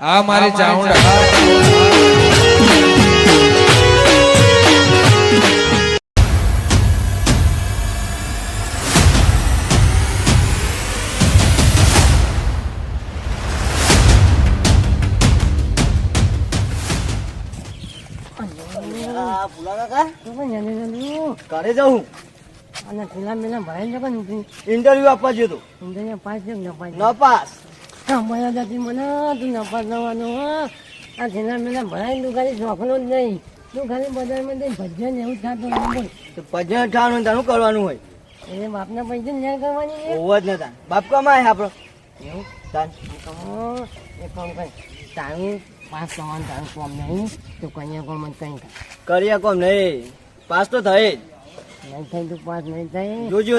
આ મારી ચાઉંડા ઘરે જાઉં. અને પેલા પેલા જતો ઇન્ટરવ્યુ આપવા ગયો તો. ઇન્દ્રિય પાસ ને પાસ. કમાયા જતી મને તું નફા થવાનો આ જેના પેલા ભરાય ખાલી શોખનો જ નહીં. તું ખાલી બજારમાં જઈ ભજન એવું થતું બોલ. તો ભજન ઠાણું તારું કરવાનું હોય. એને બાપના પૈસા ન્યાય કરવાની ઓવ જ નતા બાપ કમાય આપણો. એવું? તાન. એ એક કામ કર. તારું પાસ થવાનું તારું કોમ નહીં તું કન્યા કોમ જ કઈ કર કરીએ કોમ નહીં. પાસ તો થઈ જ. નહીં થઈ તું પાસ નહીં થઈ જોજો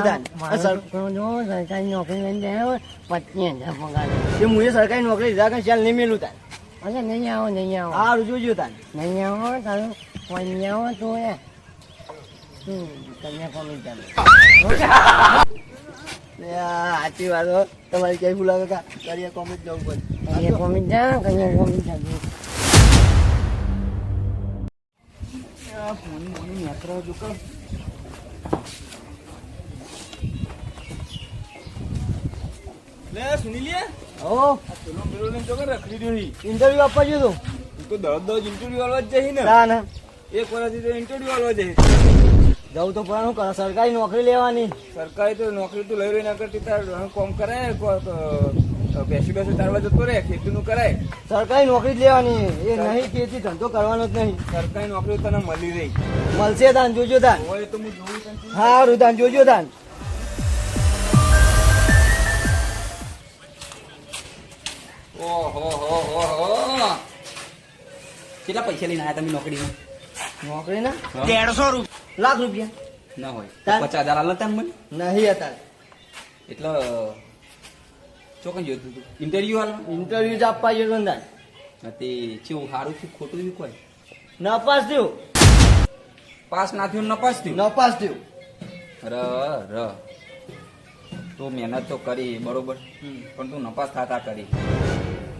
જો સરકારી નોકરી લઈને જાય પચીસ હજાર પગાર એ મુએ સરકારી નોકરી લીધા કે ચાલ નહીં મેલું તાન અરે નહીં આવો નહીં આવો સારું જોજો તાન નહીં આવો તારું કોઈ નહીં તો એ તું કન્યા કોમી ચાલે સાચી વાત હો. તમારી ક્યાંય ભૂલા કાકા કરીએ કોમ જવું પડે કન્યા કોમી જા કન્યા કોમી આ ફોન મોની યાત્રા જો લે સુની લે. હો. પેલો પેલો ને રખડી ઇન્ટરવ્યુ આપવા ગયો તો? તું તો દરરોજ દરરોજ ઇન્ટરવ્યુ આલવા જ જઈ ને. ના ના. એક વર્ષથી તો ઇન્ટરવ્યુ આલવા જઈ જવું તો પણ સરકારી નોકરી લેવાની. સરકારી તો નોકરી તો લઈ રહી ના કરતી તાર કોમ કરાય તો બેસી બેસી તારવા જતો રહે ખેતીનું કરાય. સરકારી નોકરી જ લેવાની. એ નહીં ખેતી ધંધો કરવાનો જ નહીં. સરકારી નોકરી તને મળી રહી. મળશે તાન જોજો તાન. હોય તો હું જોઉં સારું તાન જોજો તાન. ઓહો હો હો હો. કેટલા પૈસા લઈને આવ્યા તમે નોકરીમાં? નોકરી ના દેડસો રૂપિયા લાખ રૂપિયા. ના હોય. પચાસ હજાર આલા તમે મને? નહીં હતા એટલે ચોકન જોયું તું? ઇન્ટરવ્યુ હાલ ઇન્ટરવ્યુ જ આપવા જોયું તો તે ચેવું સારું થયું? ખોટું થયું કોઈ? નપાસ થયું. પાસ ના થયું ને નપાસ થયું? નપાસ થયું. ર ર. તું મહેનત તો કરી બરોબર. પણ તું નપાસ થતા કરી.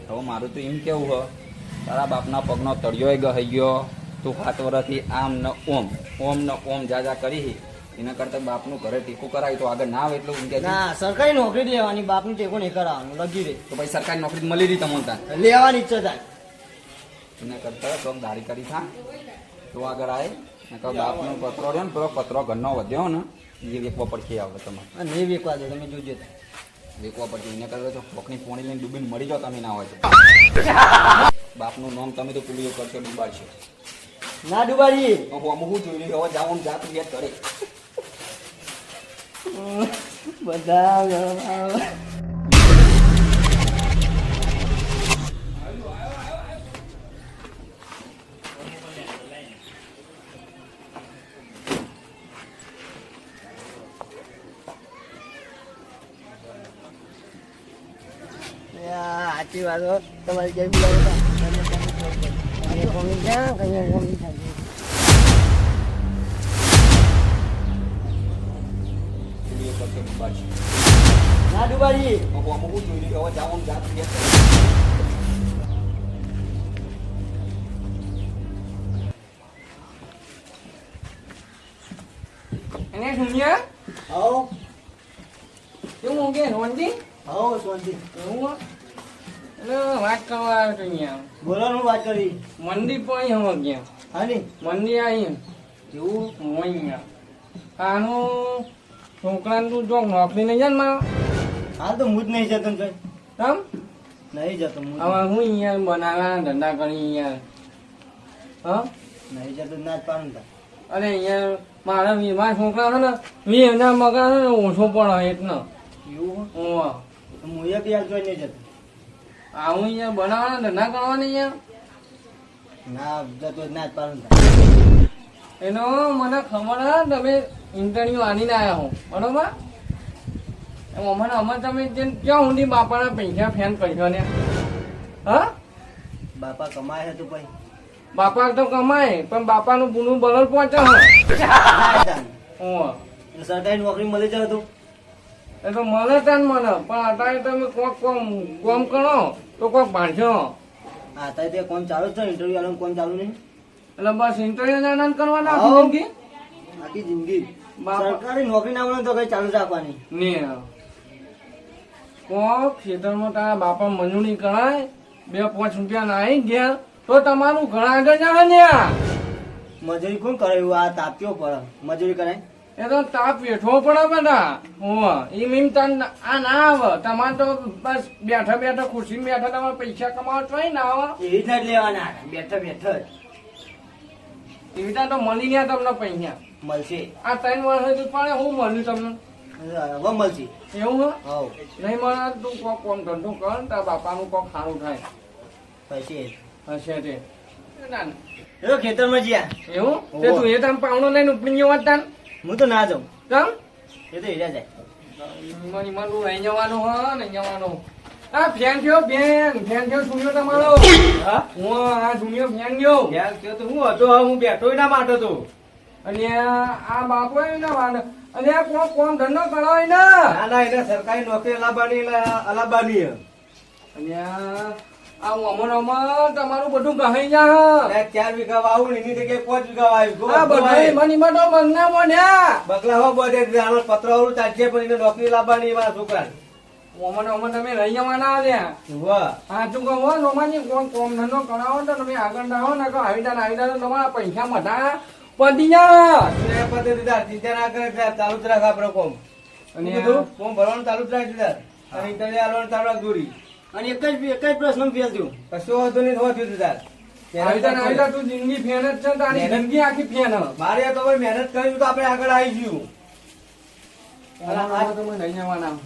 હવે મારું તો એમ કેવું હ તારા બાપના પગનો તળિયો ગહી ગયો. તું સાત વર્ષથી આમ ન ઓમ ઓમ ન ઓમ જા જા કરી એના કરતા બાપનું ઘરે ટીકું કરાય તો આગળ ના આવે એટલું કે. ના સરકારી નોકરી લેવાની બાપનું ટેકો નહીં કરાવવાનું લગી રે તો ભાઈ સરકારી નોકરી મળી રહી તમને ત્યાં લેવાની ઈચ્છા થાય એના કરતા તો દારી કરી થા. તો આગળ આવે ને કહો બાપનો પત્રો રહ્યો ને પેલો પત્રો ઘરનો વધ્યો ને એ વેકવા પડશે આવે તમારે. આ નહીં વેકવા દો તમે જોજો. તાન. વેકવા પડતી એને કરો તો કોકની પોણી લઈને ડૂબીને મરી જાઓ તમે ના હોય તો. બાપનું નામ તમે તો પુલિયો કરશો ડૂબાડશો. ના ડૂબાડી હું હું જોઈ રહ્યો હવે જાઉં જાત યાદ કરે. બધા સાચી વાત. તમારી ક્યાંય ભૂલાવો કન્યા કોમી જા કન્યા કોમી ચાલે પુલિયો કરશો ડૂબાડશો ના જાત એને સુન્યા આવો શું ઊંઘે રોંધી આવો શાંતિ એવું વાત કરવા આવ્યો તો અહીંયા. બોલો હું વાત કરી. મંદિર પણ અહીં ગયા. હા ની? મંદિર અહીં એવું હું અહીંયા. આનું છોકરાને તું જો નોકરી નહીં જાય મારો. હા તો હું જ નહીં જતો કઈ તમ નહીં જતો હું હવે હું અહીંયા બનાવવાના ધંધા કરી અહીંયા. હા? નહીં જતો ના જ પાડું. અરે અહીંયા મારા વીમા છોકરા છે ને હજાર મગા ઓછો પડે એટલે. એવું? હું એક યાદ નહીં જતો. આવું અહીંયા બનાવવાના ધંધા કરવાના અહીંયા? ના જતો ના પાડું એનો મને ખબર છે તમે ઇન્ટરવ્યુ આવ્યા હો. બરોબર? એમ અમને અમે તમે જે ક્યાં સુધી બાપાના પૈસા ફેન કરશો ને? હા? બાપા કમાય છે તો પછી બાપા તો કમાય પણ બાપાનું પૂરું બલર પહોંચે હો. સરકારી નોકરી મળી જાય તો? એ તો મળે ત્યાં મને પણ અત્યારે તમે કોક કોમ કોમ કરો. તો કોક ભાણશો હા તો તે કોમ ચાલુ છે? ઇન્ટરવ્યુ આલો કોમ ચાલુ નહીં એટલે બસ ઇન્ટરવ્યુ આનંદ કરવાના આવો. આખી જિંદગી? આખી જિંદગી. સરકારી નોકરી ના મળે તો કઈ ચાલુ જ રાખવાની. નહીં કોક ખેતરમાં તારા બાપા મજૂરી કરાય બે પાંચ રૂપિયા ના આવી ગયા તો તમારું ઘણા આગળ જાણે ને. મજૂરી કોણ કરે આ તાપ્યો પડે. મજૂરી કરાય. એ તો તાપ વેઠવો પડે બધા. હું એમ એમ તાન આ ના આવે. તમારે તો બસ બેઠા બેઠા ખુરશી બેઠા તમારે પૈસા કમાવા તો ના આવે. એવી જ લેવાના. બેઠા બેઠા એવી તો મળી ગયા તમને પૈસા. મળશે. આ ત્રણ વર્ષ પણ હું મળ્યું તમને. હવે મળશે. એવું હા? નહીં મળે તું કોક કોમ ધંધો કર ને તારા બાપાનું કોક સારું થાય. પછી હશે તે. ના, ખેતરમાં જ્યાં. એવું? તે તું એ તમે પાવડો લઈને ઉપડી જવા તાન હું તો ના જાઉં. કેમ? એ તો હીરા જાય. ઈમાન તું જવાનું હો લઈ જવાનું. આ ફેન થયો બેન ફેન થયો સુન્યો તમારો? હા? હું આ સુન્યો ફેન ગયો યાર થયો તો હું હતો હું બેઠો ના માટે તો અને આ બાપો ના વાંધો અને આ કોણ કોણ ધંધો કરાવે ને ના ના એને સરકારી નોકરી અલાબાની અલાબાની અને આ અમર અમર તમારું બધું ગહાઈ જા. ચાર વીઘા વાવું એની જગ્યાએ પાંચ વીઘા વાવ્યું. આ બધા ઈમાન તો બંગના મોઢ્યા બગલા હો બધે આનો પત્ર વાળું ચાલશે પણ એને નોકરી લાવવાની મારા છોકરા અમર અમર તમે રહી જવાના આવ્યા વાહ હા તું કહો રોમાની કોણ કોમ ધંધો કરાવો તો તમે આગળ ના ને કહો આવી તા આવી તા તમારા પૈસા બધા પતી જા પદ્ધતિ તાર ચિંતા ના કરે ચાલુ જ રાખ આપણે કોમ. અને કોમ ભરવાનું ચાલુ જ રાખજે તાર અને ઇન્ટરવ્યુ આલવાનું ચાલુ રાખ દોરી. અને એક જ એક જ પ્રશ્ન ફેલ થયું. કશું વાંધો નહીં હોવા થયું તાર. તા તા તું જિંદગી ફેન જ છે તારી. જિંદગી આખી ફેન. મારે તો ભાઈ મહેનત કરી તો આપણે આગળ આવી ગયું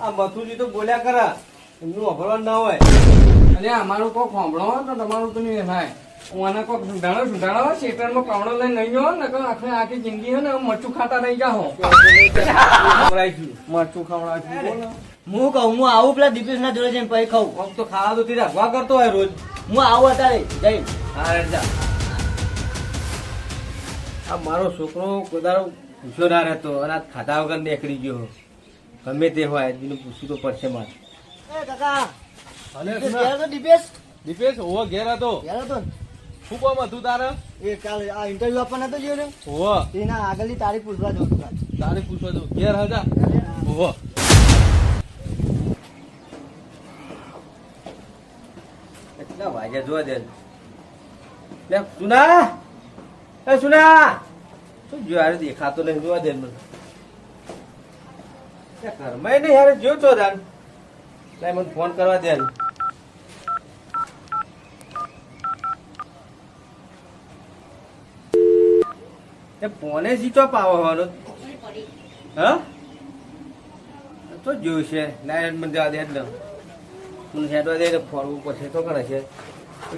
આ મથુજી તો બોલ્યા કરા. એમનું અભરવાનું ના હોય. અને અમારું કોક સાંભળો તો તમારું તો નહીં થાય. હું આને કોક સુધારો સુધારો શેતરમાં પાવડો લઈને નહીં ગયો ને કહો આખી આખી જિંદગી હે ને મરચું ખાતા રહી જાઓ. મરચું બોલો. હું કહું હું આવું પેલા દીપેશ ના જોડે જઈને પછી ખાઉં. આમ તો ખાવા તો તીરા રાખવા કરતો હોય રોજ. હું આવું અત્યારે જઈ. હા. આ મારો છોકરો કોદારો ગુસ્સો ના રહેતો. અને આ ખાધા વગર નીકળી ગયો. ગમે તે હોય એને પૂછવું તો પડશે મારે. એ કાકા. અને દીપેશ ઘેર હતો દીપેશ? દીપેશ ઘેર હતો. ઘેર હતો? શું કામ હતું તારે? એ કાલે આ ઇન્ટરવ્યુ આપવા નતો ગયો ને? એના આગળની તારીખ પૂછવા જવું તારીખ પૂછવા જવું. ઘેર હતા ઓવો વાગ્યા જોવા દે. લે સુના. એ સુના. શું જો યાર દેખાતો નહીં જોવા દે મને. ઘરમાં નહીં યાર જો છો લે મને ફોન કરવા દે. પોને ફોને જીતો પાવાનો હા? તો જોયું છે. નારાયણ મને જવા દે જ ને મને હેડવા દે ફરવું પડશે તો કરે છે.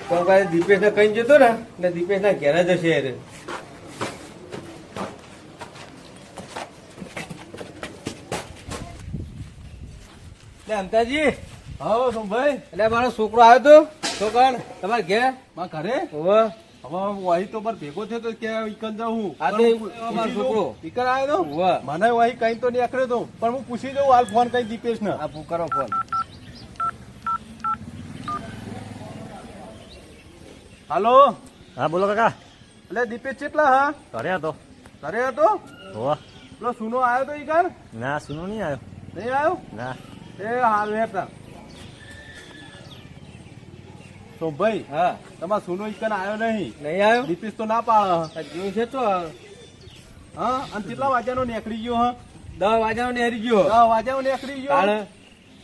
કોણ કાલે દીપેશ ને કઈ જતો ને એટલે દીપેશ ના ઘેર જ હશે અમતાજી હા શું ભાઈ એટલે મારો છોકરો આવ્યો તો? કણ તમારે ઘેર? મારા ઘરે? હોવે. હવે વાહી તો પર ભેગો થયો તો કે ઈકન જાઉં હું. છોકરો. ઈકન આવ્યો તો. મને વહી કઈ તો નીકળ્યો તો. પણ હું પૂછી દઉં હાલ ફોન કઈ દીપેશ ને આ કરો ફોન. હાલો. હા બોલો કાકા. એટલે દીપેશ કેટલા હા? ઘરે હતો. ઘરે હતો? હોવા પેલો સુનો આવ્યો તો ઈકાર ના સુનો નહીં આવ્યો નહીં આવ્યો ના. એ હાલ હેતા તો ભાઈ હા. તમારા સુનો ઈકાર આવ્યો નહીં? નહીં આવ્યો દીપેશ તો ના પાડે. જોયું છે તો. હા અને કેટલા વાગ્યાનો નીકળી ગયો હા? દસ વાગ્યાનો નીકળી ગયો. દસ વાગ્યાનો નીકળી ગયો.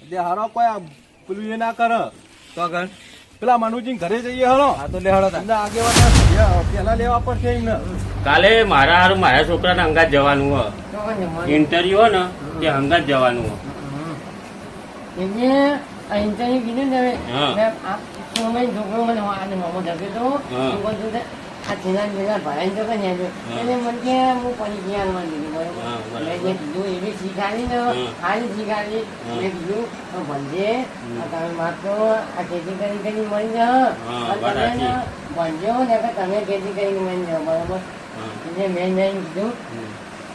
જે હારો કોઈ પેલું એ ના કરે. તો કણ પેલા મનુજી ઘરે જઈએ હલો આ તો તા. એમના આગેવાના પેલા લેવા પડશે એમને. કાલે મારા હારું મારા છોકરાને અંગાત જવાનું હો ઇન્ટરવ્યુ હો ને તે અંગાત જવાનું હો આ ઇન્ટરવ્યુ કીધું ને હા. મેં છોકરો મને આજે મોમો ઢકે તો આ છેલ્લા પેલા ભરાઈ તો હા. એટલે મને કે હું ગયા માં કીધું બરોબર. મેં જે કીધું એવી શીખાડી ને સારી શીખાડી મેં કીધું તો ભણજે. તમે માત્ર આ ખેતી કરી કરી મળી જાઓ. તમે ને ભણજો ને કે તમે ખેતી કરીને મળી જાઓ. બરોબર? એટલે મેં મેં કીધું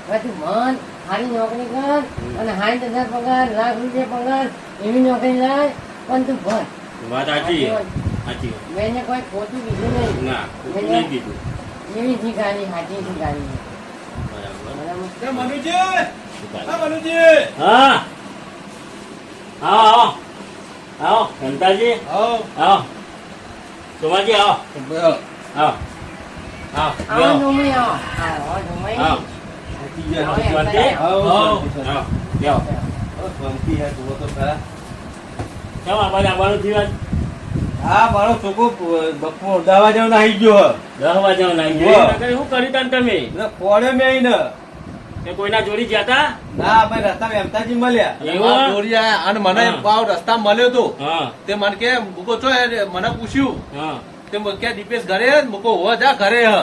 પછી મન સારી નોકરી કર અને સાઠ હજાર પગાર લાખ રૂપિયા પગાર. એવી નોકરી લાય પણ તું ભણ. વાત સાચી. સાચી વાત. મેં એને કોઈ ખોટું કીધું નહીં. ના ખોટું નહીં કીધું. એવી શીખાડી સાચી શીખાડી બરાબર. મનુજી! હા મનુજી! હા. આવો આવો. આવો ઘંટાજી આવો. આવો. સોમાજી આવો. આવો. આવો આવો. ડુમરી આવો. આવો ડુમરી આવો. શાંતિ? આવો, આવો આવો. હે, મારો છોકરો અમદાવાદ જવાનો આવી ગયો દસ વાગ્યાનો આવી ગયો. શું કર્યું તાન તમે? ફોડે મેં કોઈના જોડી ગયા તા? ના અમે રસ્તા વેમતાજી મળ્યા. એવું? આયા અને મને હા. ભાવ રસ્તા મળ્યો તો. તે મને કે મૂકો છો મને પૂછ્યું. તે કે દીપેશ ઘરે મૂકો હોવા જા ઘરે હ.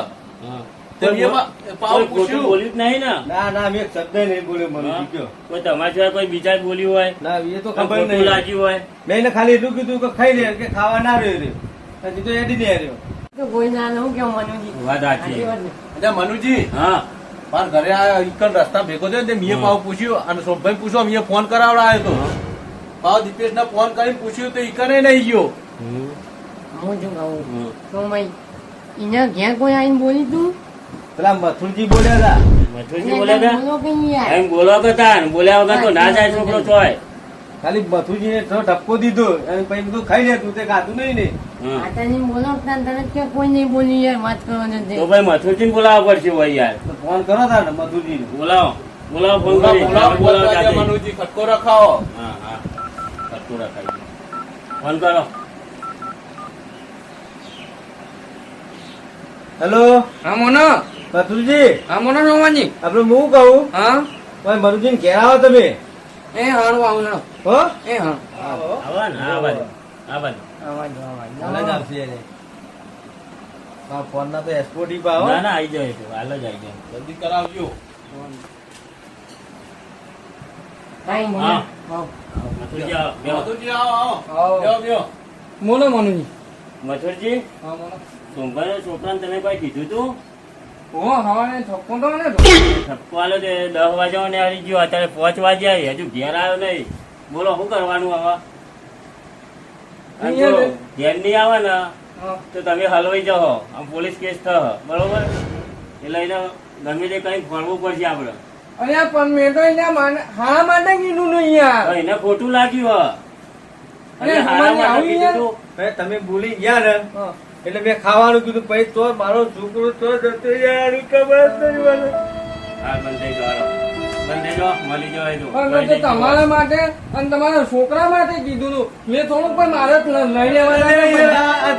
હા તે મેં પા- પાવ કોઈ ખોટું પૂછ્યું. બોલ્યું જ નહીં ને? ના ના મેં એક શબ્દ નહીં બોલ્યો મને હા? કયો કોઈ તમારા સિવાય કોઈ બીજા જ બોલ્યું હોય? ના એ તો કોઈ ખબર ખોટું નહીં. લાગ્યું હોય? મેં એને ખાલી એટલું કીધું કે ખાઈ લે કે ખાવા ના રહ્યો તો એડી નહીં રહ્યો. તો કોઈ ના હું કેવું મનુજી? હા. મારા ઘરે આ રસ્તા ભેગો થયો ને તે મેં. પાવ પૂછ્યું અને સોમભાઈ પૂછ્યો મેં ફોન કરાવડાયો તો? પાવ દીપેશ ને ફોન કરીને પૂછ્યું તો ઈકને નહીં ગયો. હું શું કહું. તો ભાઈ એના ઘેર કોઈ આવીને બોલી તું? પેલા મથુરજી બોલ્યા હતા મથુરજી બોલ્યા એમ બોલો કે તાન બોલ્યા વગર તો ના જાય છોકરો ચોય ખાલી મથુરજી ને ઠપકો દીધો અને પછી બધું ખાઈ લે તું તે ખાતું નહીં ને. તે ભાઈ મથુરજી બોલાવવા પડશે યાર. ફોન કરો તા મથુરજી બોલાવો બોલાવો ફોન બોલાવો, બોલાવો. મનુજી ખટકો રખાવો. હા હા. ફોન કરો. હેલો હા મોનો. મથુરજી હા મોનો સોમાજી આપણે હું કહું? હા? ભાઈ મનુજી ને ઘેર આવો તમે. એ હારું આવું ના હો? એ હા. આવા ને જ ફોન તો પાવો આવી જાય તો હાલ જ આવી જાય જલ્દી કરાવજો. મથુરજી આવો આવો મથુરજી હા મોનો સોમભાઈ છોકરાને તમે કઈ કીધું તું? દસ વાગ્યા ને આવી ગયો અત્યારે પાંચ વાગ્યા હજુ ઘેર આવ્યો નહીં. બોલો શું કરવાનું હવે? અને જો અહીંયા ઘેર નહીં આવે ને તો તમે હલવાઈ જાઓ. આમ પોલીસ કેસ થયો બરોબર? એટલે એને ગમે તે કઈ ફરવું પડશે આપડે અરે પણ મેં તો એને હા માટે કીધું નહીં યાર. એને ખોટું લાગ્યું હ. અરે તમે ભૂલી ગયા ને હા. એટલે મેં ખાવાનું કીધું પછી તો મારો છોકરો તો જતો યાર ખબર નહીં મને. હા મળી જવાય તમારા માટે અને તમારા છોકરા માટે કીધું તું. મેં થોડું પણ મારે લઈ લેવાના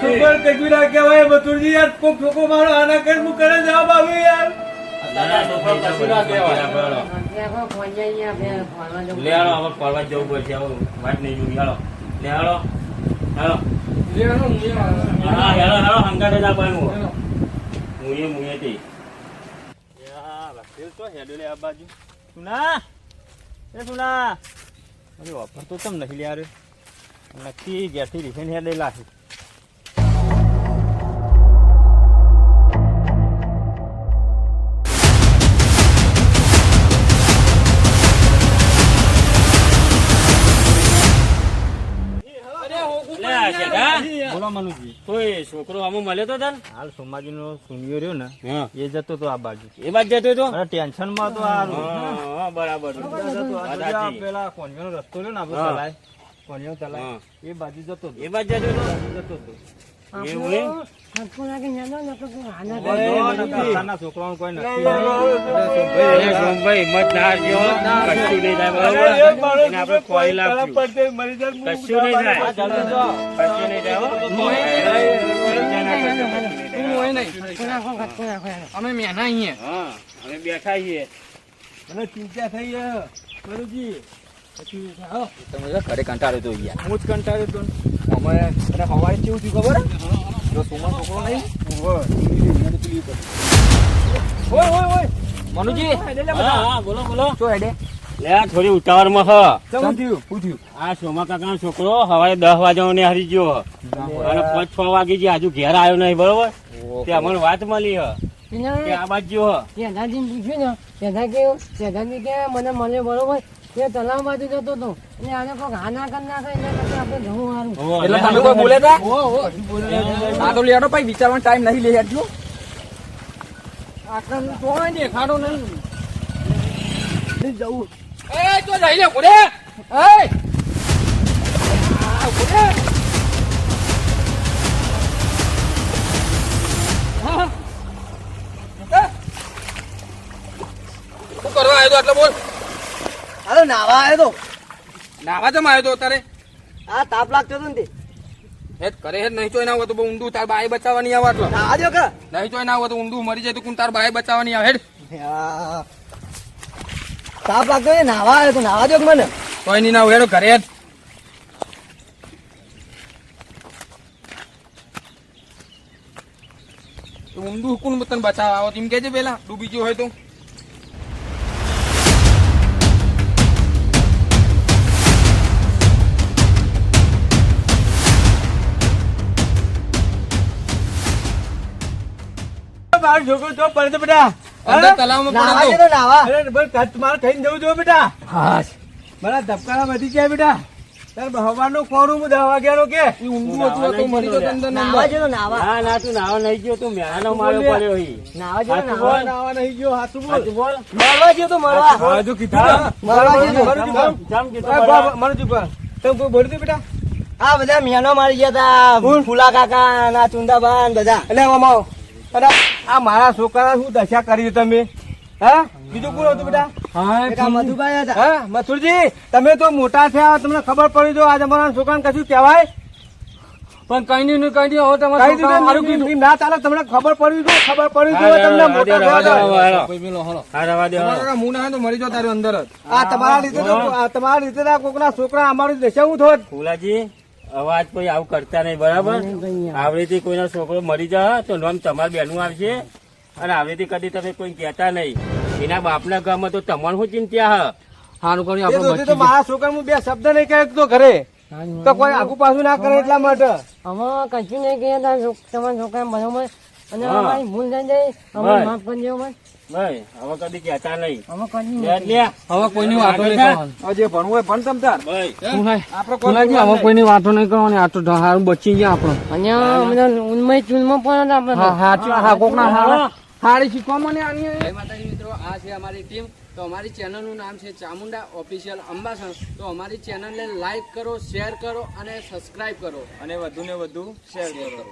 છોકરો કશું ના કહેવાય મથુરજી યાર કોક છોકરો મારો આના કર હું કરે જવાબ આવ્યો યાર. ના, ના, છોકરો કશું ના કહેવાય. અત્યારે કોઈ ફોન જઈએ આપણે ફોનમાં જવું. લે હાલો હવે ફરવા જવું પડશે વાત નહીં હાલો લે હાલો હાલો, હું, હેલો હેલો હંગાતે જ આપવાનું મુએ મુએ તે સુના એ સુના અરે ઓફર તો તમ નથી લે રે. નક્કી ઘેરથી રીફેન હેડે લાખી બોલો મનુજી કોઈ છોકરો આમ મળ્યો તો તને? હાલ સોમાજી નો સુનિયો રહ્યો ને એ જતો તો આ બાજુ. એ બાજુ જતો તો ટેન્શનમાં તો આ બરાબર. પેલા કોન્યાનો રસ્તો રહ્યો ને આપડે હા. તલાય. કોન્યાનો તલાય. એ બાજુ જતો એ બાજુ જતો જતો તો. એવું તો કોઈ. અમે મહેના અહીંયા. અમે બેઠા છીએ. મને ચિંતા થઈ યાર મનુજી તમે તો ઘરે કંટાળ્યો તો યાર. હું જ કંટાળ્યો તો. ને. અમે અને હવારે કેવું થયું ખબર? હે? પેલો છોકરો નહીં? ઓય ઓય ઓય. મનુજી. હા હા બોલો બોલો. શું હેડે. લે થોડી ઉતાવળમાં હ. પૂછ્યું આ સોમા કાકાનો છોકરો સવારે દસ વાગ્યાને હારી ગયો. અને પાંચ છ વાગે જે હજુ ઘેર આવ્યો નહીં બરોબર? તે અમને વાત મળી હ. આ બાજુ હ. શેઠાજીને પૂછ્યું ને શેઠા કે શેઠાજી કે મને મળ્યો બરોબર? તે તલાવ બાજુ જતો હતો અને આને કોઈક હાના કરી નાખે આપણે જવું સારું એટલે તમે કોઈ બોલે તા? આ તો લેડો ભાઈ વિચારવાનો ટાઈમ નહીં લે હેડજો. આખા તોય દેખાડો નહીં. જવું એ તો જઈ લે ઘોડે એ ઘોડે. શું કરવા આવ્યો તો એટલે બોલ? હાલો નાવા આવ્યો તો. નાવા જમ આવ્યો તો તારે આ તાપ લાગતો હતો ને તે. હેત કરે હેત નહીં ચોય ના હોય તો બહુ ઊંડું તાર બાય બચાવવાની આવે તો નાવા જો કે. નહીં ચોય ના હોય તો ઊંડું મરી જાય તો કોણ તાર બાય બચાવવાની આવે હેડ. તાપ લાગતો ને નાવા આવ્યો તો નાવા જો મને. કોઈ નહીં ના હોય હેડો ઘરે હેડ તો ઊંડું કોણ તને બચાવ આવો? તેમ કેજે પેલા ડૂબી ગયો હોય તો. મારો છોકરો તો પડે છે બેટા. અંદર તલાવમાં પડે નાવા અરે બસ મારે ખાઈને જવું જોઈએ બેટા. હા મારા ધબકારા વધી ગયા બેટા. તાર હવાનું હું દસ વાગ્યાનો કે? એ હતું તો મરી જતો અંદર નાવા. જો નાવા ના ના તું નાવા નહીં ગયો તું મેળાનો માર્યો પડ્યો હી. નાવા જો નાવા. નાવા નહીં ગયો હાથું બોલ. બોલ. મળવા જો તો મળવા હા. જો કીધું ને. મળવા મારું જીવન. જામ કીધું એ બોલ. બા- મારું જીવન. તમે કોઈ બોલ્યું બેટા? આ બધા મિયાનો મારી ગયા તા. ફૂલા કાકા ના ચુંદાબાન બધા. એટલે આમ આવો. અરે આ મારા છોકરા શું દશા કરી તમે? હા? બીજું કોણ હતું બેટા? હા મધુભાઈ હતા. હા મથુરજી તમે તો મોટા થયા તમને ખબર પડી જો આજે અમારા છોકરાને કશું કહેવાય? પણ કઈ નહીં કઈ નહીં હવે તમારે કઈ દીધું મારું કીધું. ના ચાલે તમને ખબર પડી જો ખબર પડી જો તમને મોટા રવા દે, હા ના તો મરી જાવ તારી અંદર જ. આ તમારા લીધે તો તમારા લીધે તો કોકના છોકરા અમારું દશા હું થોત ફૂલાજી અવાજ કોઈ આવું કરતા નહીં બરાબર? આવડેથી કોઈનો છોકરો મરી જાય તો નામ તમારા બેનું આવશે. અને આવડેથી કદી તમે કોઈ કહેતા નહીં. એના બાપના ઘરમાં તો તમારું શું ચિંતા હ? સારું કર્યું આપણે મારા છોકરા હું બે શબ્દ નહીં કહે તો ઘરે. તો કોઈ આગુ પાછું ના કરે એટલા માટે. અમે કશું નહીં કહે તમારા છોકરા બરોબર અને. અમારી ભૂલ થઈ જાય અમે માફ કરી દેવો ભાઈ હવે કદી કહેતા નહીં. અમે કરી લે, લે. હવે કોઈની વાતો નહીં કરવાની. જે ભણવું હોય ભણ તમ ભાઈ આપણે કોઈ ફુલાજી હવે કોઈની વાતો નહીં કરવાની? આ તો હારું બચી ગયા આપણો. અહીંયા અમે ઉન્મય પણ આપણે હા હા કોકના હારા. હારી શીખવા મને આની જય માતાજી મિત્રો આ છે અમારી ટીમ. તો અમારી ચેનલનું નામ છે ચામુંડા ઓફિશિયલ અંબાસણ. તો અમારી ચેનલને લાઈક કરો શેર કરો અને સબસ્ક્રાઈબ કરો. અને વધુ ને વધુ શેર કરો.